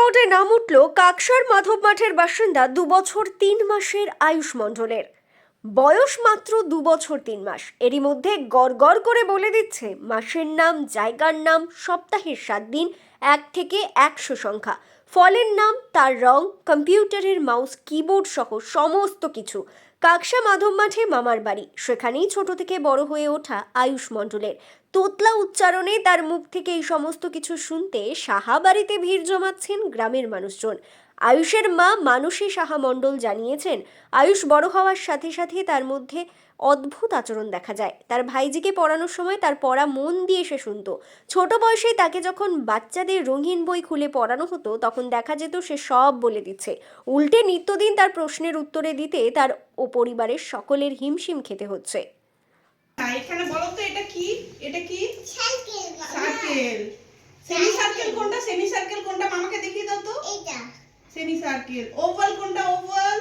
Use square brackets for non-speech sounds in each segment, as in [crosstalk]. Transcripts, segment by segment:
বোর্ডে নাম উঠল কাকসার মাধব মাঠের বাসিন্দা দুবছর তিন মাসের আয়ুষ মণ্ডলের। বয়স মাত্র দু বছর তিন মাস। এরই মধ্যে গড় করে বলে দিচ্ছে, মাসের নাম, জায়গার নাম, সপ্তাহের সাত দিন, এক থেকে একশো সংখ্যা। ফলের নাম, তার রং, কম্পিউটারের মাউস, কিবোর্ড সহ সমস্ত কিছু। কাকসা মাধব মাঠে মামার বাড়ি। সেখানেই ছোট থেকে বড় হয়ে ওঠা আয়ুষ মণ্ডলের। তোতলা উচ্চারণে তার মুখ থেকে এই সমস্ত কিছু শুনতে সাহা বাড়িতে ভিড় জমাচ্ছেন গ্রামের মানুষজন। আয়ুষের মা মানসী সাহা মণ্ডল জানিয়েছেন, আয়ুষ বড় হওয়ার সাথে সাথে তার মধ্যে অদ্ভুত আচরণ দেখা যায়। তার ভাইজিকে পড়ানোর সময় তার পড়া মন দিয়ে সে শুনতো। ছোট বয়সেই তাকে যখন বাচ্চাদের রঙিন বই খুলে পড়ানো হতো, তখন দেখা যেত সে সব বলে দিচ্ছে। উল্টে নিত্যদিন তার প্রশ্নের উত্তরে দিতে তার ও পরিবারের সকলের হিমশিম খেতে হচ্ছে। এখানে বলো তো এটা কি? এটা কি? সাইকেল সার্কেল সেমি সার্কেল কোনটা? সেমি সার্কেল কোনটা? মামাকে দেখিয়ে দাও তো। এটা সেমি সার্কেল ওভাল কোনটা ওভাল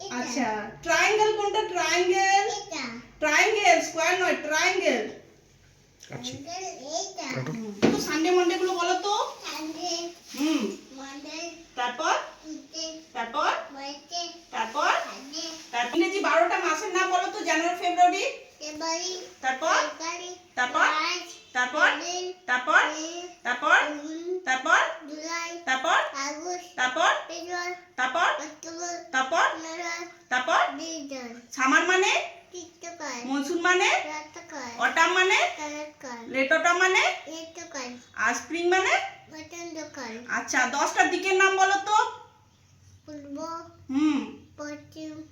আচ্ছা। ট্রায়াঙ্গেল কোনটা? ট্রায়াঙ্গেল এটা ট্রায়াঙ্গেল স্কোয়ার নয় ট্রায়াঙ্গেল মডেল এটা তো সানডে মন্ডে গুলো বলো তো। সানডে হুম। মডেল তারপর? তারপর বইতে তারপর সানডে তারপর ইংরেজি বারোটা মাসের নাম বলো তো ফেব্রুয়ারি তারপর? তারপর? তারপর? তারপর? তারপর? তারপর? তারপর? তারপর? তারপর? তারপর? তারপর? সামার মানে? মনসুন মানে? অটাম মানে? লেট অটাম মানে? আর স্প্রিং মানে? আচ্ছা দশটার দিকের নাম বলো তো। হুম।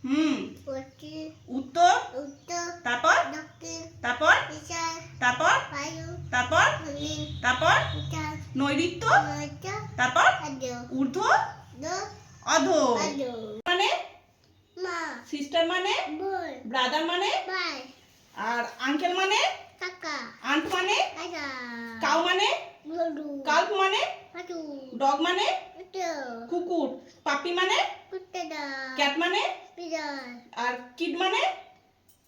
হুম। উত্তর তারপর? তারপর? তারপর? তারপর? তারপর? নৈঋত্য? তারপর? ঊর্ধ্ব? অধ? মানে? সিস্টার মানে? ব্রাদার মানে? আর আঙ্কেল মানে? আন্ট মানে? কাউ মানে? কাল্প মানে? ডগ মানে? কুকুর পাপি মানে? ক্যাট মানে? আর কিড মানে?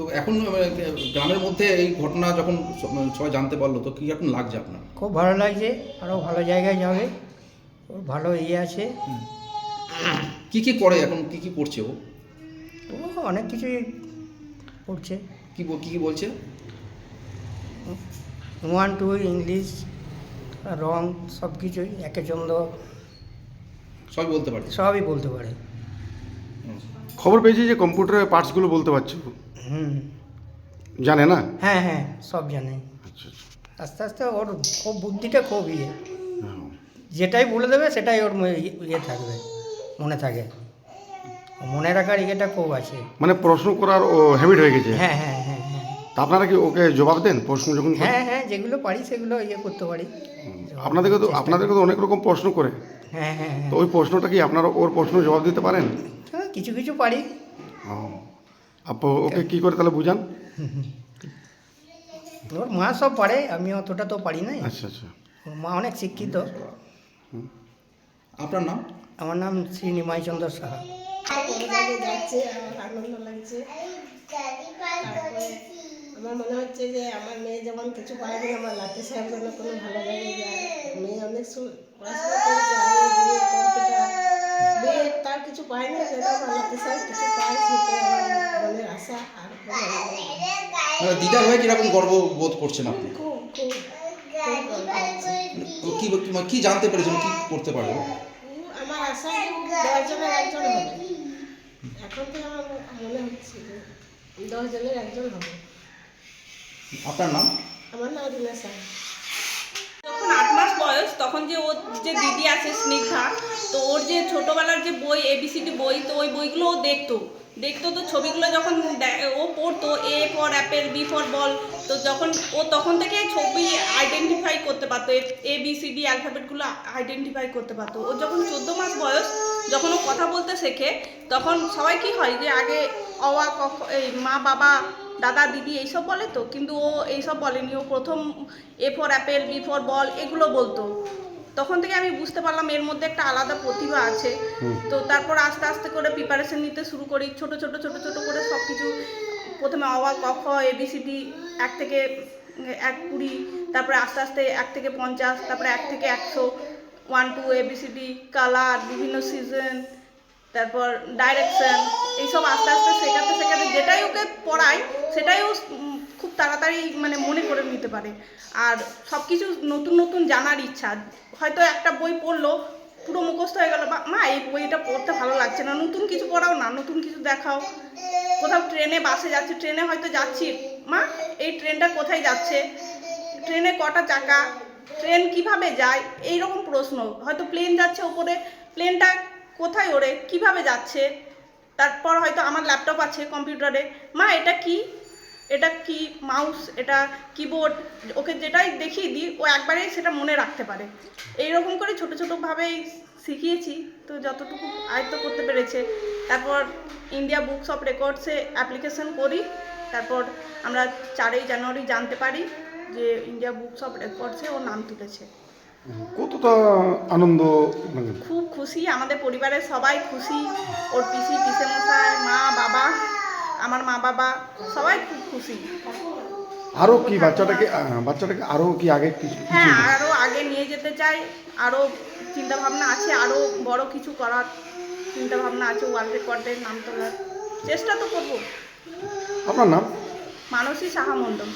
তো এখন গ্রামের মধ্যে এই ঘটনা যখন সবাই জানতে পারল তো কি এখন লাগছে আপনার? খুব ভালো লাগছে আরও ভালো জায়গায় যাবে ওর ভালো ইয়ে আছে। কি কি করে এখন কি কি করছে ও? ও অনেক কিছুই পড়ছে কি কি কি বলছে? ওয়ান টু ইংলিশ রং সব কিছুই একে চন্দ্র সবই বলতে পারে সবই বলতে পারে। খবর পেয়েছি যে কম্পিউটারের পার্টসগুলো বলতে পারছ। হুম। জানে না? হ্যাঁ হ্যাঁ সব জানে। আচ্ছা আচ্ছা। আস্তে আস্তে ওর খুব বুদ্ধিটা খুব ইয়ে। হ্যাঁ। যেটাই বলে দেবে সেটাই ওর ইয়ে থাকবে মনে থাকে। মনে রাখার ইয়েটা খুব আছে। মানে প্রশ্ন করার ও হ্যাবিট হয়ে গেছে? হ্যাঁ হ্যাঁ হ্যাঁ হ্যাঁ। তা আপনারা কি ওকে জবাব দেন প্রশ্ন যখন হ্যাঁ হ্যাঁ যেগুলো পারি সেগুলো ইয়ে করতে পারি। আপনাদেরকে তো আপনাদেরকে তো অনেক রকম প্রশ্ন করে। হ্যাঁ হ্যাঁ হ্যাঁ। তো ওই প্রশ্নটা কি আপনারা ওর প্রশ্ন জবাব দিতে পারেন? হ্যাঁ, কিছু কিছু পারি। ও। আপ ওকে কি করে তাহলে বুঝান? [laughs] ওর মা সব পারে আমি অতটা তো পারি না আচ্ছা আচ্ছা। ওর মা অনেক শিক্ষিত। আপনার নাম? আমার নাম শ্রী নিমাই চন্দ্র সাহা। যাচ্ছে আমার আনন্দ লাগছে তারপরে আমার মনে হচ্ছে যে আমার মেয়ে যেমন কিছু পায়নি আমার লাটে সাহেব যেন কোনো ভালো জায়গায় যায়। মেয়ে অনেক পড়াশোনা করেছে কম্পিউটার কিছু আমার লাটে সাহেব কিছু পায় সেটাই আমার মনের আশা আর। মানে দিদার হয়ে কীরকম গর্ব বোধ করছেন আপনি? কি কি- কি জানতে পেরেছেন কি করতে পারবে ও? আমার আশা দশজনের একজন হবে। এখন থেকে আমার মনে হচ্ছে দশজনের একজন হবে। আপনার নাম? আমার নাম রিনা সাহা। যখন আট মাস বয়স তখন যে ওর যে দিদি আছে স্নিগ্ধা তো ওর যে ছোটবেলার যে বই এবিসিডি বই, তো ওই বইগুলো ও দেখতো। দেখতো তো ছবিগুলো যখন ও পড়তো A for apple B for ball তো যখন ও তখন থেকে ছবি আইডেন্টিফাই করতে পারতো। এ বি সি ডি অ্যালফাবেটগুলো আইডেন্টিফাই করতে পারতো। ও যখন চোদ্দ মাস বয়স, যখন ও কথা বলতে শেখে, তখন সবাই কি হয় যে আগে অওয়া, কখ, এই মা, বাবা, দাদা, দিদি এইসব বলে তো? কিন্তু ও এইসব বলেনি। ও প্রথম A for apple B for ball এগুলো বলতো। তখন থেকে আমি বুঝতে পারলাম এর মধ্যে একটা আলাদা প্রতিভা আছে। তো তারপর আস্তে আস্তে করে প্রিপারেশন নিতে শুরু করি। ছোট ছোট ছোট ছোট করে সব কিছু প্রথমে অওয়া ক খ এবিসিডি এক থেকে এক কুড়ি তারপরে আস্তে আস্তে এক থেকে পঞ্চাশ তারপরে এক থেকে একশো one two A B C D colour বিভিন্ন সিজন তারপর ডাইরেকশন এইসব আস্তে আস্তে শেখাতে শেখাতে যেটাই ওকে পড়ায়, সেটাই ও খুব তাড়াতাড়ি মানে মনে করে নিতে পারে। আর সব কিছু নতুন নতুন জানার ইচ্ছা। হয়তো একটা বই পড়ল, পুরো মুখস্থ হয়ে গেল, বা মা, এই বইটা পড়তে ভালো লাগছে না। নতুন কিছু পড়াও না, নতুন কিছু দেখাও। কোথাও ট্রেনে, বাসে যাচ্ছে, ট্রেনে হয়তো যাচ্ছি। মা, এই ট্রেনটা কোথায় যাচ্ছে? ট্রেনে কটা চাকা? ট্রেন কীভাবে যায়? এই রকম প্রশ্ন। হয়তো প্লেন যাচ্ছে ওপরে। প্লেনটা কোথায় ওড়ে? কীভাবে যাচ্ছে? তারপর হয়তো আমার ল্যাপটপ আছে কম্পিউটারে মা এটা কি? এটা কি মাউস এটা কিবোর্ড ওকে যেটাই দেখিয়ে দিই ও একবারেই সেটা মনে রাখতে পারে। এই রকম করে ছোটো ছোটোভাবেই শিখিয়েছি তো যতটুকু আয়ত্ত করতে পেরেছে। তারপর ইন্ডিয়া বুকস অফ রেকর্ডসে অ্যাপ্লিকেশন করি। তারপর আমরা চারই জানুয়ারি জানতে পারি যে ইন্ডিয়া বুকস অফ রেকর্ডসে ও নাম তুলেছে। কতটা আনন্দ মানে খুব খুশি আমাদের পরিবারের সবাই খুশি। ওর পিসি মশাই মা বাবা আমার মা বাবা সবাই খুব খুশি। আরও কি বাচ্চাটাকে বাচ্চাটাকে আরও কি আগে হ্যাঁ আরও আগে নিয়ে যেতে চাই। আরও চিন্তা ভাবনা আছে আরও বড় কিছু করার চিন্তা ভাবনা আছে ওয়ার্ল্ড রেকর্ডের নাম তোলার। চেষ্টা তো করব। আপনার নাম? মানসী সাহা মণ্ডল।